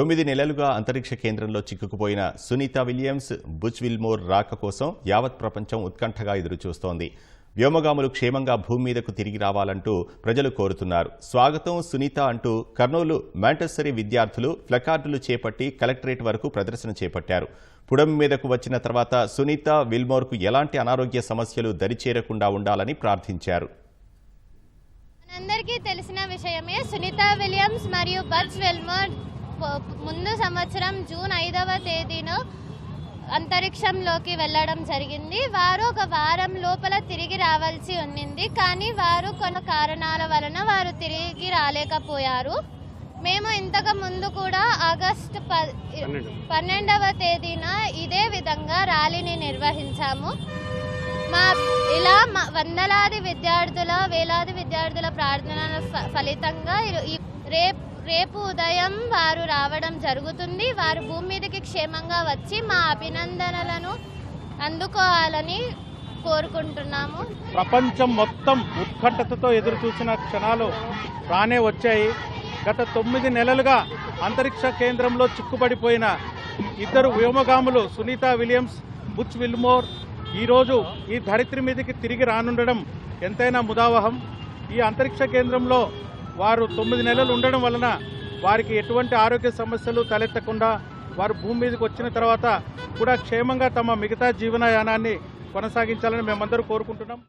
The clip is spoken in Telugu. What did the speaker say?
తొమ్మిది నెలలుగా అంతరిక్ష కేంద్రంలో చిక్కుకుపోయిన సునీత విలియమ్స్ బుచ్ విల్మోర్ రాక కోసం యావత్ ప్రపంచం ఉత్కంఠగా ఎదురుచూస్తోంది. వ్యోమగాములు క్షేమంగా భూమి మీదకు తిరిగి రావాలంటూ ప్రజలు కోరుతున్నారు. స్వాగతం సునీత అంటూ కర్నూలు మాంటెస్సరీ విద్యార్థులు ప్లకార్డులు చేపట్టి కలెక్టరేట్ వరకు ప్రదర్శన చేపట్టారు. పుడమి మీదకు వచ్చిన తర్వాత సునీత విల్మోర్కు ఎలాంటి అనారోగ్య సమస్యలు దరిచేరకుండా ఉండాలని ప్రార్థించారు. అందరికీ తెలిసిన విషయమే సునీత విలియమ్స్ మరియు బర్జ్ వెల్మర్ ముందు సంవత్సరం జూన్ ఐదవ తేదీన అంతరిక్షంలోకి వెళ్ళడం జరిగింది. వారు ఒక వారం లోపల తిరిగి రావాల్సి ఉన్నింది. కానీ వారు కొన్ని కారణాల వలన వారు తిరిగి రాలేకపోయారు. మేము ఇంతకు ముందు కూడా ఆగస్టు ప పన్నెండవ. తేదీన ఇదే విధంగా ర్యాలీని నిర్వహించాము. మా ఇలా మా వందలాది విద్యార్థుల వేలాది విద్యార్థుల ప్రార్థనల ఫలితంగా ఈ- రేపు రేపు ఉదయం వారు రావడం జరుగుతుంది. వారు భూమి మీదకి క్షేమంగా వచ్చి మా అభినందనలను అందుకోవాలని కోరుకుంటున్నాము. ప్రపంచం మొత్తం ఉత్కంఠతతో ఎదురు చూసిన క్షణాలు రానే వచ్చాయి. గత తొమ్మిది నెలలుగా అంతరిక్ష కేంద్రంలో చిక్కుపడిపోయిన ఇద్దరు వ్యోమగాములు సునీత విలియమ్స్ బుచ్ విల్మోర్ ఈరోజు ఈ ధరిత్రి మీదకి తిరిగి రానుండడం ఎంతైనా ముదావహం. ఈ అంతరిక్ష కేంద్రంలో వారు తొమ్మిది నెలలు ఉండడం వలన వారికి ఎటువంటి ఆరోగ్య సమస్యలు తలెత్తకుండా వారు భూమి మీదకి వచ్చిన తర్వాత కూడా క్షేమంగా తమ మిగతా జీవనయానాన్ని కొనసాగించాలని మేమందరూ కోరుకుంటున్నాం.